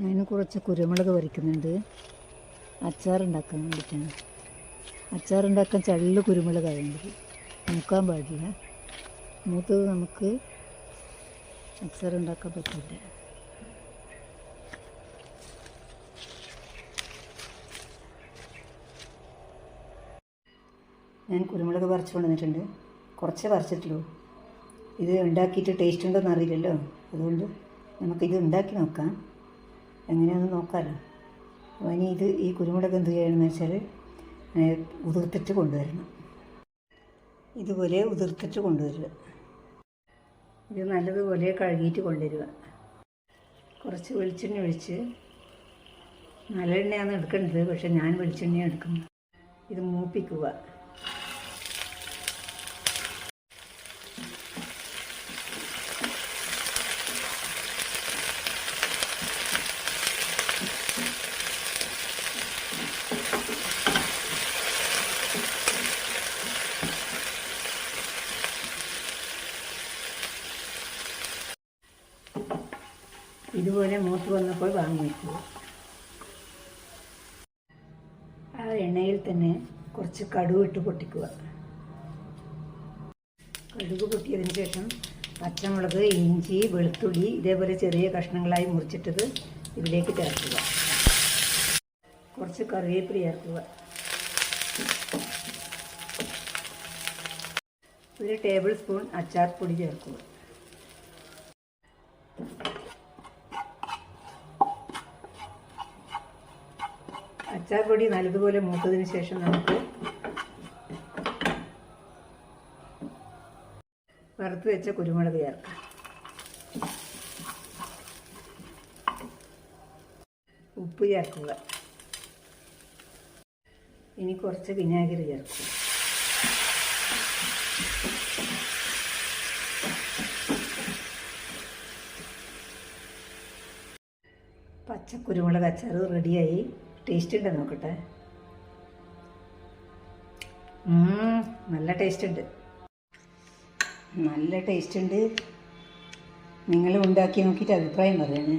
ഞാൻ കുറച്ച് കുരുമുളക് പറിക്കുന്നുണ്ട് അച്ചാറുണ്ടാക്കാൻ വേണ്ടിയിട്ടാണ്. അച്ചാറുണ്ടാക്കാൻ ചള്ള് കുരുമുളക് ആയതുകൊണ്ട് മൂക്കാൻ പാടില്ല. മൂത്തത് നമുക്ക് അച്ചാറുണ്ടാക്കാൻ പറ്റില്ല. ഞാൻ കുരുമുളക് പറിച്ചു കൊണ്ടുവന്നിട്ടുണ്ട്. കുറച്ചേ പറിച്ചിട്ടുള്ളൂ. ഇത് ഉണ്ടാക്കിയിട്ട് ടേസ്റ്റ് ഉണ്ടോയെന്ന് അറിയില്ലല്ലോ. അതുകൊണ്ട് നമുക്കിത് ഉണ്ടാക്കി നോക്കാം. എങ്ങനെയാണെന്ന് നോക്കാമല്ലോ അപ്പോൾ ഇനി ഇത് ഈ കുരുമുളക് എന്ത് ചെയ്യണമെന്ന് വെച്ചാൽ ഉതിർത്തിട്ട് കൊണ്ടുവരണം. ഇതുപോലെ ഉതിർത്തിട്ട് കൊണ്ടുവരിക. ഇത് നല്ലതുപോലെ കഴുകിയിട്ട് കൊണ്ടുവരിക. കുറച്ച് വെളിച്ചെണ്ണ ഒഴിച്ച് നല്ലെണ്ണയാണ് എടുക്കേണ്ടത് പക്ഷെ ഞാൻ വെളിച്ചെണ്ണയാണ് എടുക്കുന്നത്. ഇത് മൂപ്പിക്കുക. ഇതുപോലെ മൂത്ത് വന്നപ്പോൾ വാങ്ങി വയ്ക്കുക ആ എണ്ണയിൽ തന്നെ കുറച്ച് കടുക് ഇട്ട് പൊട്ടിക്കുക. കടുക് പൊട്ടിയതിന് ശേഷം പച്ചമുളക് ഇഞ്ചി വെളുത്തുള്ളി ഇതേപോലെ ചെറിയ കഷ്ണങ്ങളായി മുറിച്ചിട്ടത് ഇതിലേക്ക് ചേർക്കുക. കുറച്ച് കറിവേപ്പില ചേർക്കുക. ഒരു ടേബിൾ സ്പൂൺ അച്ചാർ പൊടി ചേർക്കുക. അച്ചാർ പൊടി നല്ലതുപോലെ മൂത്തതിന് ശേഷം നമുക്ക് വറുത്ത് വെച്ച കുരുമുളക് ചേർക്കാം. ഉപ്പ് ചേർക്കുക. ഇനി കുറച്ച് വിനാഗിരി ചേർക്കുക. പച്ച കുരുമുളക് അച്ചാർ റെഡിയായി. ടേസ്റ്റ് ഉണ്ട് നോക്കട്ടെ. നല്ല ടേസ്റ്റ് ഉണ്ട്. നല്ല ടേസ്റ്റ് ഉണ്ട്. നിങ്ങൾ ഉണ്ടാക്കി നോക്കിയിട്ട് അഭിപ്രായം പറയണേ.